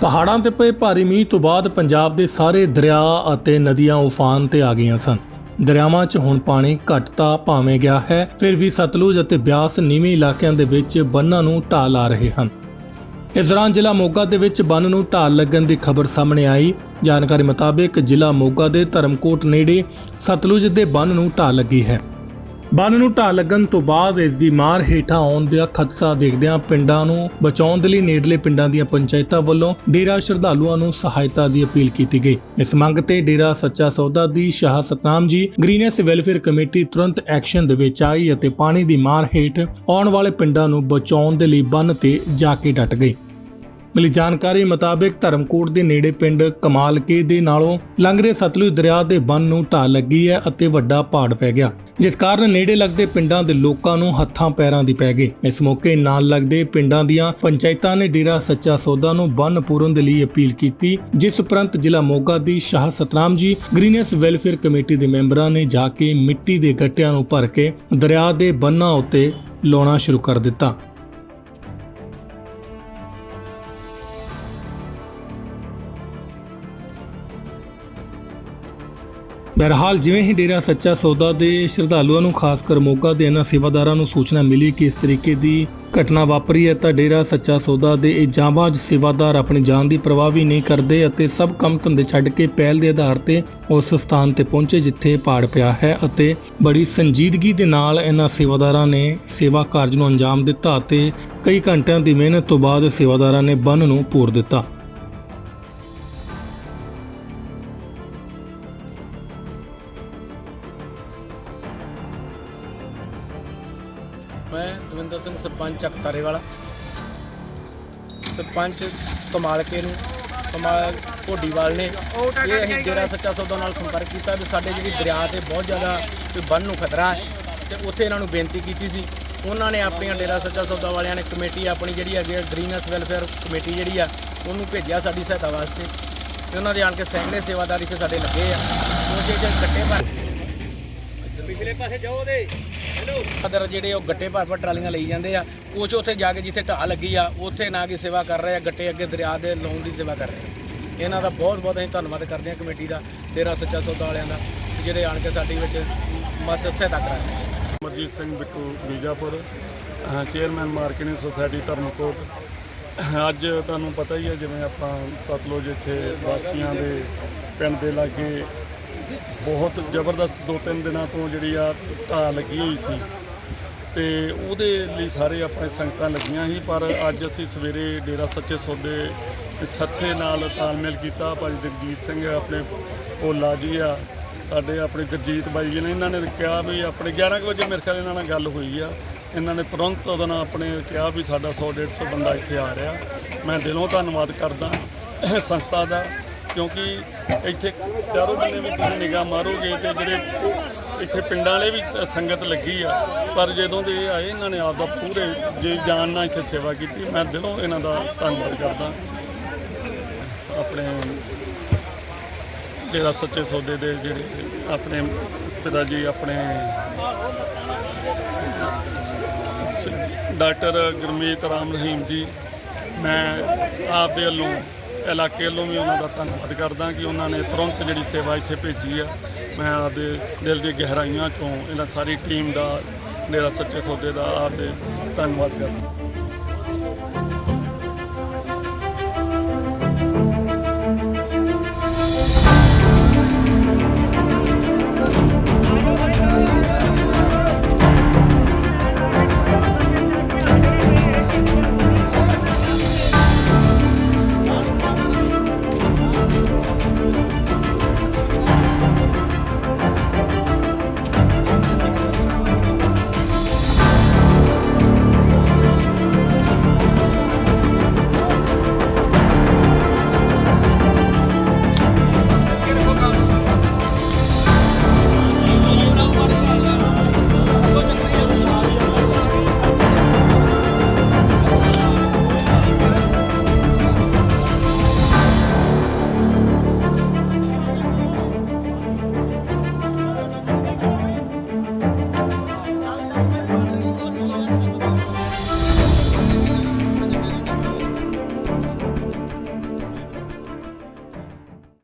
ਪਹਾੜਾਂ ਤੇ ਪਏ ਭਾਰੀ ਮੀਂਹ ਤੋਂ ਬਾਅਦ ਪੰਜਾਬ ਦੇ ਸਾਰੇ ਦਰਿਆ ਅਤੇ ਨਦੀਆਂ ਉਫਾਨ ਤੇ ਆ ਗਈਆਂ ਸਨ। ਦਰਿਆਵਾਂ 'ਚ ਹੁਣ ਪਾਣੀ ਘਟਤਾ ਭਾਵੇਂ ਗਿਆ ਹੈ, ਫਿਰ ਵੀ ਸਤਲੁਜ ਅਤੇ ਬਿਆਸ ਨੀਵੇਂ ਇਲਾਕਿਆਂ ਦੇ ਵਿੱਚ ਬੰਨਾਂ ਨੂੰ ਢਾਹ ਲਾ ਰਹੇ ਹਨ। ਇਸ ਦੌਰਾਨ ਜ਼ਿਲ੍ਹਾ ਮੋਗਾ ਦੇ ਵਿੱਚ ਬੰਨ ਨੂੰ ਢਾਲ ਲੱਗਣ ਦੀ ਖਬਰ ਸਾਹਮਣੇ ਆਈ। ਜਾਣਕਾਰੀ ਮੁਤਾਬਕ ਜ਼ਿਲ੍ਹਾ ਮੋਗਾ ਦੇ ਧਰਮਕੋਟ ਨੇੜੇ ਸਤਲੁਜ ਦੇ ਬੰਨ ਨੂੰ ਢਾਲ ਲੱਗੀ ਹੈ। ਬੰਨ ਨੂੰ ਢਾਹ ਲੱਗਣ ਤੋਂ ਬਾਅਦ ਇਸ ਦੀ ਮਾਰ ਹੇਠਾਂ ਆਉਣ ਦਾ ਖਦਸ਼ਾ ਦੇਖਦਿਆਂ ਪਿੰਡਾਂ ਨੂੰ ਬਚਾਉਣ ਦੇ ਲਈ ਨੇੜਲੇ ਪਿੰਡਾਂ ਦੀਆਂ ਪੰਚਾਇਤਾਂ ਵੱਲੋਂ ਡੇਰਾ ਸ਼ਰਧਾਲੂਆਂ ਨੂੰ ਸਹਾਇਤਾ ਦੀ ਅਪੀਲ ਕੀਤੀ ਗਈ। ਇਸ ਮੰਗ ਤੇ ਡੇਰਾ ਸੱਚਾ ਸੌਦਾ ਦੀ ਸ਼ਾਹ ਸਤਨਾਮ ਜੀ, ਗ੍ਰੀਨੈਸ ਵੈਲਫੇਅਰ ਕਮੇਟੀ ਤੁਰੰਤ ਐਕਸ਼ਨ ਦੇ ਵਿੱਚ ਆਈ ਅਤੇ ਪਾਣੀ ਦੀ ਮਾਰ ਹੇਠ ਆਉਣ ਵਾਲੇ ਪਿੰਡਾਂ ਨੂੰ ਬਚਾਉਣ ਦੇ ਲਈ ਬੰਨ ਤੇ ਜਾ ਕੇ ਡਟ ਗਈ ਮਿਲੀ ਜਾਣਕਾਰੀ ਮੁਤਾਬਕ ਧਰਮਕੋਟ ਦੇ ਨੇੜੇ ਪਿੰਡ ਕਮਾਲਕੇ ਦੇ ਨਾਲੋਂ ਲੰਘ ਰਹੇ ਸਤਲੁਜ ਦਰਿਆ ਦੇ ਬੰਨ ਨੂੰ ਢਾਹ ਲੱਗੀ ਹੈ ਅਤੇ ਵੱਡਾ ਪਹਾੜ ਪੈ ਗਿਆ, ਜਿਸ ਕਾਰਨ ਨੇੜੇ ਲੱਗਦੇ ਪਿੰਡਾਂ ਦੇ ਲੋਕਾਂ ਨੂੰ ਹੱਥਾਂ ਪੈਰਾਂ ਦੀ ਪੈ ਗਈ। ਇਸ ਮੌਕੇ ਨਾਲ ਲੱਗਦੇ ਪਿੰਡਾਂ ਦੀਆਂ ਪੰਚਾਇਤਾਂ ਨੇ ਡੇਰਾ ਸੱਚਾ ਸੌਦਾ ਨੂੰ ਬੰਨ ਪੂਰਨ ਦੇ ਲਈ ਅਪੀਲ ਕੀਤੀ, ਜਿਸ ਉਪਰੰਤ ਜ਼ਿਲ੍ਹਾ ਮੋਗਾ ਦੀ ਸ਼ਾਹ ਸਤਨਾਮ ਜੀ, ਗ੍ਰੀਨੈਸ ਵੈਲਫੇਅਰ ਕਮੇਟੀ ਦੇ ਮੈਂਬਰਾਂ ਨੇ ਜਾ ਕੇ ਮਿੱਟੀ ਦੇ ਗੱਟਿਆਂ ਨੂੰ ਭਰ ਕੇ ਦਰਿਆ ਦੇ ਬੰਨਾਂ ਉੱਤੇ ਲਾਉਣਾ ਸ਼ੁਰੂ ਕਰ ਦਿੱਤਾ। ਬਹਰਹਾਲ ਜਿਵੇਂ ਹੀ ਡੇਰਾ ਸੱਚਾ ਸੌਦਾ ਦੇ ਸ਼ਰਧਾਲੂਆਂ ਨੂੰ ਖਾਸ ਕਰ ਮੋਗਾ ਦੇ ਇਹਨਾਂ ਸੇਵਾਦਾਰਾਂ ਨੂੰ ਸੂਚਨਾ ਮਿਲੀ ਕਿ ਇਸ ਤਰੀਕੇ ਦੀ ਘਟਨਾ ਵਾਪਰੀ ਹੈ, ਤਾਂ ਡੇਰਾ ਸੱਚਾ ਸੌਦਾ ਦੇ ਇਹ ਜਾਂਬਾਜ਼ ਸੇਵਾਦਾਰ ਆਪਣੀ ਜਾਨ ਦੀ ਪਰਵਾਹ ਵੀ ਨਹੀਂ ਕਰਦੇ ਅਤੇ ਸਭ ਕੰਮ ਧੰਦੇ ਛੱਡ ਕੇ ਪਹਿਲ ਦੇ ਆਧਾਰ ਤੇ ਉਸ ਸਥਾਨ ਤੇ ਪਹੁੰਚੇ ਜਿੱਥੇ ਪਾੜ ਪਿਆ ਹੈ ਅਤੇ ਬੜੀ ਸੰਜੀਦਗੀ ਦੇ ਨਾਲ ਇਹਨਾਂ ਸੇਵਾਦਾਰਾਂ ਨੇ ਸੇਵਾ ਕਾਰਜ ਨੂੰ ਅੰਜਾਮ ਦਿੱਤਾ ਅਤੇ ਕਈ ਘੰਟਿਆਂ ਦੀ ਮਿਹਨਤ ਤੋਂ ਬਾਅਦ ਸੇਵਾਦਾਰਾਂ ਨੇ ਬੰਨ ਨੂੰ ਪੂਰ ਦਿੱਤਾ। ਮੈਂ ਦਵਿੰਦਰ ਸਿੰਘ ਸਰਪੰਚ ਚੱਕ ਤਾਰੇਵਾਲਾ ਸਰਪੰਚ ਕਮਾਲਕੇ ਨੂੰ, ਕਮਾਲ ਢੋਡੀਵਾਲ ਨੇ। ਇਹ ਅਸੀਂ ਡੇਰਾ ਸੱਚਾ ਸੌਦਾ ਨਾਲ ਸੰਪਰਕ ਕੀਤਾ ਵੀ ਸਾਡੇ ਜਿਹੜੀ ਦਰਿਆ ਤੇ ਬਹੁਤ ਜ਼ਿਆਦਾ ਕੋਈ ਬੰਨ ਨੂੰ ਖਤਰਾ ਹੈ ਤੇ ਉੱਥੇ ਇਹਨਾਂ ਨੂੰ ਬੇਨਤੀ ਕੀਤੀ ਸੀ। ਉਹਨਾਂ ਨੇ ਆਪਣੀਆਂ ਡੇਰਾ ਸੱਚਾ ਸੌਦਾ ਵਾਲਿਆਂ ਨੇ ਕਮੇਟੀ ਆਪਣੀ ਜਿਹੜੀ ਹੈਗੀ ਆ ਗ੍ਰੀਨਸ ਵੈਲਫੇਅਰ ਕਮੇਟੀ ਜਿਹੜੀ ਆ, ਉਹਨੂੰ ਭੇਜਿਆ ਸਾਡੀ ਸਹਾਇਤਾ ਵਾਸਤੇ। ਤੇ ਉਹਨਾਂ ਦੇ ਆਣ ਕੇ ਸੈਂਕੜੇ ਸੇਵਾਦਾਰ ਇੱਥੇ ਸਾਡੇ ਲੱਗੇ ਆ। ਉਹ ਜਿਹੜੇ ਗੱਟੇ ਭਰ ਅਦਰ ਜਿਹੜੇ ਉਹ ਗੱਟੇ ਭਰ ਭਰ ਟਰਾਲੀਆਂ ਲਈ ਜਾਂਦੇ ਆ ਕੁਛ ਉੱਥੇ ਜਾ ਕੇ ਜਿੱਥੇ ਢਾਹ ਲੱਗੀ ਆ ਉੱਥੇ ਨਾ ਕਿ ਸੇਵਾ ਕਰ ਰਹੇ ਆ ਗੱਟੇ ਅੱਗੇ ਦਰਿਆ ਦੇ ਲਾਉਣ ਦੀ ਸੇਵਾ ਕਰ ਰਹੇ ਆ। ਇਹਨਾਂ ਦਾ ਬਹੁਤ ਬਹੁਤ ਅਸੀਂ ਧੰਨਵਾਦ ਕਰਦੇ ਹਾਂ ਕਮੇਟੀ ਦਾ ਡੇਰਾ ਸੱਚਾ ਸੌਦਾ ਵਾਲਿਆਂ ਦਾ ਜਿਹੜੇ ਆਣ ਕੇ ਸਾਡੀ ਵਿੱਚ ਮਦਦ ਸਹਾਇਤਾ ਕਰਾ ਰਹੇ ਆ। Amarjit Singh Bittu Bijapur chairman marketing society Dharamkot. ਅੱਜ ਤੁਹਾਨੂੰ ਪਤਾ ਹੀ ਹੈ ਜਿਵੇਂ ਆਪਾਂ ਸਤਲੁਜ ਇੱਥੇ ਵਾਸੀਆਂ ਦੇ ਪਿੰਡ ਦੇ ਲਾਗੇ ਬਹੁਤ ਜ਼ਬਰਦਸਤ ਦੋ ਤਿੰਨ ਦਿਨਾਂ ਤੋਂ ਜਿਹੜੀ ਆ ਢਾਹ ਲੱਗੀ ਹੋਈ ਸੀ। ਤੇ ਉਹਦੇ ਲਈ ਸਾਰੇ ਆਪਣੇ ਸੰਗਤਾਂ ਲੱਗੀਆਂ ਸੀ, ਪਰ ਅੱਜ ਅਸੀਂ ਸਵੇਰੇ ਡੇਰਾ ਸੱਚੇ ਸੌਦੇ ਸਰਸੇ ਨਾਲ ਤਾਲਮੇਲ ਕੀਤਾ। ਭਾਈ ਜਗਜੀਤ ਸਿੰਘ ਆਪਣੇ ਭੋਲਾ ਜੀ ਆ, ਸਾਡੇ ਆਪਣੇ ਗੁਰਜੀਤ ਬਾਈ ਜੀ ਨੇ ਇਹਨਾਂ ਨੇ ਕਿਹਾ ਵੀ ਆਪਣੇ 11 ਕੁ ਵਜੇ ਮੇਰੇ ਖਿਆਲ ਇਹਨਾਂ ਨਾਲ ਗੱਲ ਹੋਈ ਆ। ਇਹਨਾਂ ਨੇ ਤੁਰੰਤ ਉਹਦੇ ਨਾਲ ਆਪਣੇ ਕਿਹਾ ਵੀ ਸਾਡਾ 100 150 ਬੰਦਾ ਇੱਥੇ ਆ ਰਿਹਾ। ਮੈਂ ਦਿਲੋਂ ਧੰਨਵਾਦ ਕਰਦਾ ਸੰਸਥਾ ਦਾ। ਕਿਉਂਕਿ ਇੱਥੇ ਚਾਰੋਂ ਬੰਨੇ ਵੀ ਤੁਸੀਂ ਨਿਗਾਹ ਮਾਰੋਗੇ ਤੇ ਜਿਹੜੇ ਇੱਥੇ ਪਿੰਡਾਂ ਵਾਲੇ ਵੀ ਸ- ਸੰਗਤ ਲੱਗੀ ਆ। ਪਰ ਜਦੋਂ ਦੇ ਇਹ ਆਏ, ਇਹਨਾਂ ਨੇ ਆਪਦਾ ਪੂਰੇ ਜੇ ਜਾਨ ਨਾਲ ਇੱਥੇ ਸੇਵਾ ਕੀਤੀ, ਮੈਂ ਦਿਲੋਂ ਇਹਨਾਂ ਦਾ ਧੰਨਵਾਦ ਕਰਦਾ। ਆਪਣੇ ਜਿਹੜਾ ਸੱਚੇ ਸੌਦੇ ਦੇ ਜਿਹੜੇ ਆਪਣੇ ਪਿਤਾ ਜੀ, ਆਪਣੇ ਸ- ਡਾਕਟਰ ਗੁਰਮੀਤ ਰਾਮ ਰਹੀਮ ਜੀ, ਮੈਂ ਆਪ ਦੇ ਵੱਲੋਂ ਇਲਾਕੇ ਵੱਲੋਂ ਵੀ ਉਹਨਾਂ ਦਾ ਧੰਨਵਾਦ ਕਰਦਾ ਕਿ ਉਹਨਾਂ ਨੇ ਤੁਰੰਤ ਜਿਹੜੀ ਸੇਵਾ ਇੱਥੇ ਭੇਜੀ ਆ। ਮੈਂ ਆਪਦੇ ਦਿਲ ਦੀ ਗਹਿਰਾਈਆਂ ਤੋਂ ਇਹਨਾਂ ਸਾਰੀ ਟੀਮ ਦਾ, ਮੇਰਾ ਸੱਚੇ ਸੌਦੇ ਦਾ ਆਪਦੇ ਧੰਨਵਾਦ ਕਰਦਾ।